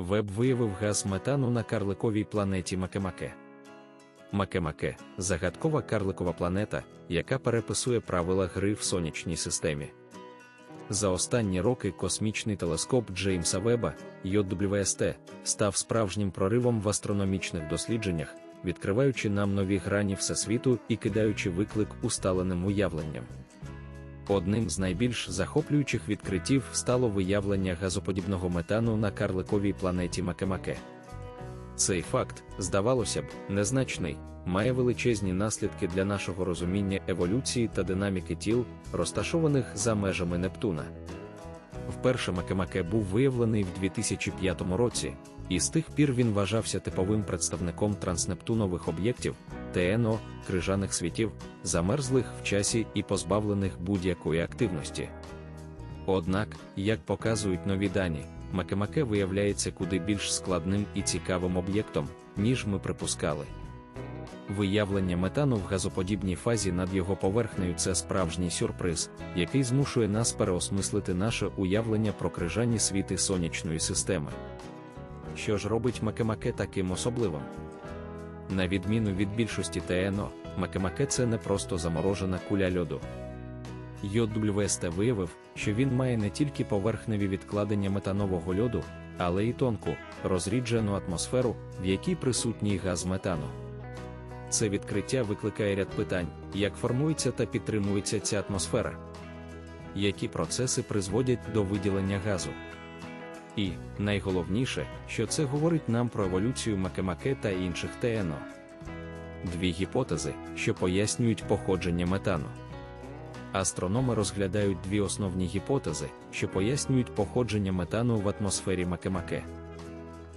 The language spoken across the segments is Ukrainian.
Веб виявив газ метану на карликовій планеті Макемаке. Макемаке загадкова карликова планета, яка переписує правила гри в сонячній системі. За останні роки космічний телескоп Джеймса Веба JWST став справжнім проривом в астрономічних дослідженнях, відкриваючи нам нові грані всесвіту і кидаючи виклик усталеним уявленням. Одним з найбільш захоплюючих відкриттів стало виявлення газоподібного метану на карликовій планеті Макемаке. Цей факт, здавалося б, незначний, має величезні наслідки для нашого розуміння еволюції та динаміки тіл, розташованих за межами Нептуна. Вперше Макемаке був виявлений в 2005 році, і з тих пір він вважався типовим представником транснептунових об'єктів, ТНО, крижаних світів, замерзлих в часі і позбавлених будь-якої активності. Однак, як показують нові дані, Макемаке виявляється куди більш складним і цікавим об'єктом, ніж ми припускали. Виявлення метану в газоподібній фазі над його поверхнею це справжній сюрприз, який змушує нас переосмислити наше уявлення про крижані світи сонячної системи. Що ж робить Макемаке таким особливим? На відміну від більшості ТНО, Макемаке це не просто заморожена куля льоду. JWST виявив, що він має не тільки поверхневі відкладення метанового льоду, але й тонку, розріджену атмосферу, в якій присутній газ метану. Це відкриття викликає ряд питань, як формується та підтримується ця атмосфера, які процеси призводять до виділення газу. І, найголовніше, що це говорить нам про еволюцію Макемаке та інших ТНО. Дві гіпотези, що пояснюють походження метану. Астрономи розглядають дві основні гіпотези, що пояснюють походження метану в атмосфері Макемаке.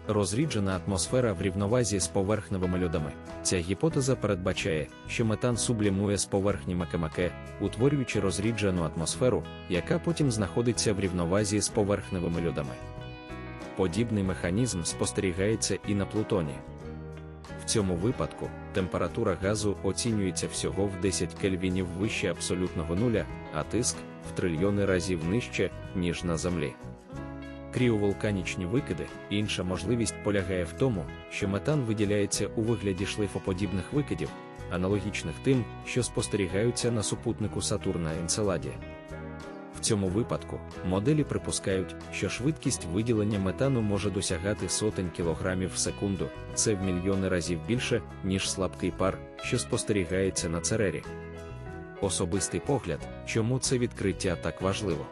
Розріджена атмосфера в рівновазі з поверхневими льодами. Ця гіпотеза передбачає, що метан сублімує з поверхні Макемаке, утворюючи розріджену атмосферу, яка потім знаходиться в рівновазі з поверхневими льодами. Подібний механізм спостерігається і на Плутоні. В цьому випадку температура газу оцінюється всього в 10 кельвінів вище абсолютного нуля, а тиск в трильйони разів нижче, ніж на Землі. Кріовулканічні викиди, інша можливість полягає в тому, що метан виділяється у вигляді шлейфоподібних викидів, аналогічних тим, що спостерігаються на супутнику Сатурна Енцеладі. Цьому випадку моделі припускають, що швидкість виділення метану може досягати сотень кілограмів в секунду, це в мільйони разів більше, ніж слабкий пар, що спостерігається на церері. Особистий погляд, чому це відкриття так важливо.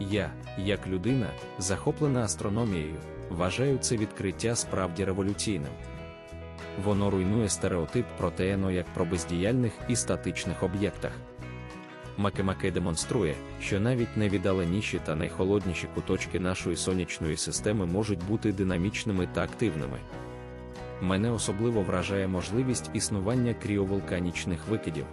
Я, як людина, захоплена астрономією, вважаю це відкриття справді революційним. Воно руйнує стереотип про ТНО як про бездіяльних і статичних об'єктах. Макемаке демонструє, що навіть найвіддаленіші та найхолодніші куточки нашої сонячної системи можуть бути динамічними та активними. Мене особливо вражає можливість існування кріовулканічних викидів.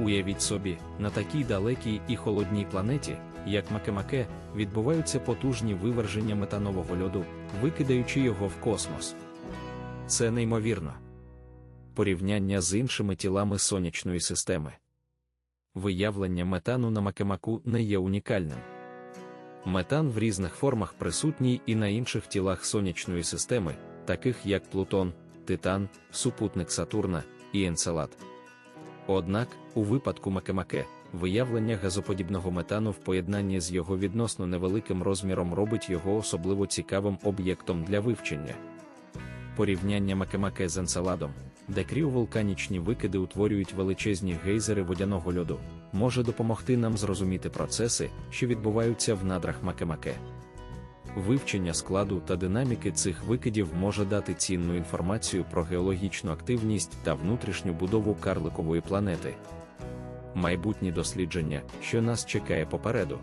Уявіть собі, на такій далекій і холодній планеті, як Макемаке, відбуваються потужні виверження метанового льоду, викидаючи його в космос. Це неймовірно. Порівняння з іншими тілами сонячної системи. Виявлення метану на Макемаку не є унікальним. Метан в різних формах присутній і на інших тілах сонячної системи, таких як Плутон, Титан, супутник Сатурна і Енцелад. Однак, у випадку Макемаке, виявлення газоподібного метану в поєднанні з його відносно невеликим розміром робить його особливо цікавим об'єктом для вивчення. Порівняння Макемаке з Енцеладом, де кріовулканічні викиди утворюють величезні гейзери водяного льоду, може допомогти нам зрозуміти процеси, що відбуваються в надрах Макемаке. Вивчення складу та динаміки цих викидів може дати цінну інформацію про геологічну активність та внутрішню будову карликової планети. Майбутні дослідження, що нас чекає попереду.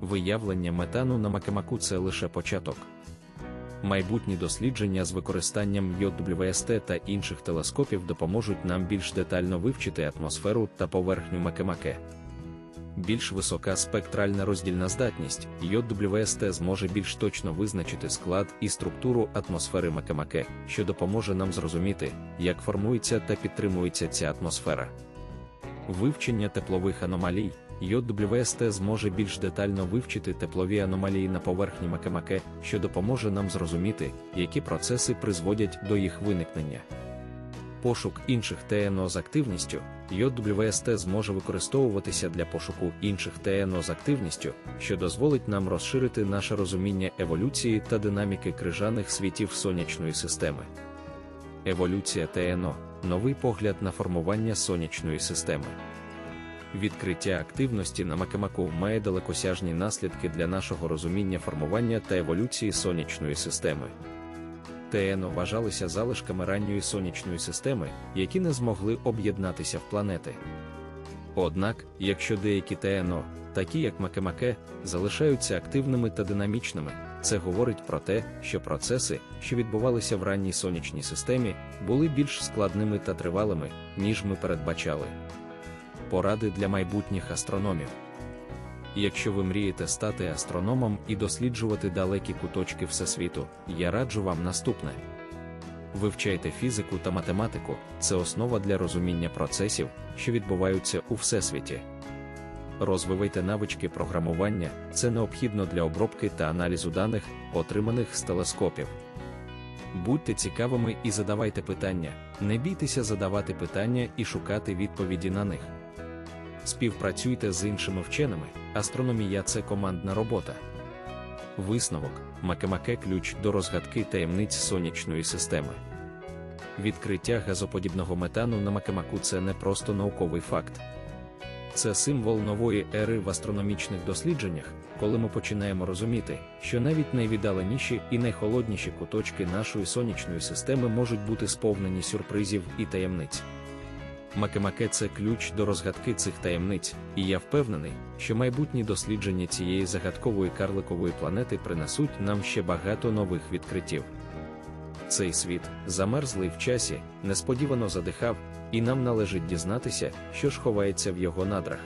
Виявлення метану на Макемаку це лише початок. Майбутні дослідження з використанням JWST та інших телескопів допоможуть нам більш детально вивчити атмосферу та поверхню Макемаке. Більш висока спектральна роздільна здатність JWST зможе більш точно визначити склад і структуру атмосфери Макемаке, що допоможе нам зрозуміти, як формується та підтримується ця атмосфера. Вивчення теплових аномалій, YWST зможе більш детально вивчити теплові аномалії на поверхні Макемаке, що допоможе нам зрозуміти, які процеси призводять до їх виникнення. Пошук інших ТНО з активністю YWST зможе використовуватися для пошуку інших ТНО з активністю, що дозволить нам розширити наше розуміння еволюції та динаміки крижаних світів сонячної системи. Еволюція ТНО новий погляд на формування сонячної системи. Відкриття активності на Макемаку має далекосяжні наслідки для нашого розуміння формування та еволюції сонячної системи. ТНО вважалися залишками ранньої сонячної системи, які не змогли об'єднатися в планети. Однак, якщо деякі ТНО, такі як Макемаке, залишаються активними та динамічними, це говорить про те, що процеси, що відбувалися в ранній сонячній системі, були більш складними та тривалими, ніж ми передбачали. Поради для майбутніх астрономів. Якщо ви мрієте стати астрономом і досліджувати далекі куточки Всесвіту, я раджу вам наступне. Вивчайте фізику та математику це основа для розуміння процесів, що відбуваються у всесвіті. Розвивайте навички програмування, це необхідно для обробки та аналізу даних, отриманих з телескопів. Будьте цікавими і задавайте питання, не бійтеся задавати питання і шукати відповіді на них. Співпрацюйте з іншими вченими, астрономія це командна робота. Висновок Макемаке ключ до розгадки таємниць сонячної системи. Відкриття газоподібного метану на Макемаку це не просто науковий факт. Це символ нової ери в астрономічних дослідженнях, коли ми починаємо розуміти, що навіть найвіддаленіші і найхолодніші куточки нашої сонячної системи можуть бути сповнені сюрпризів і таємниць. Макемаке це ключ до розгадки цих таємниць, і я впевнений, що майбутні дослідження цієї загадкової карликової планети принесуть нам ще багато нових відкриттів. Цей світ, замерзлий в часі, несподівано задихав, і нам належить дізнатися, що ж ховається в його надрах.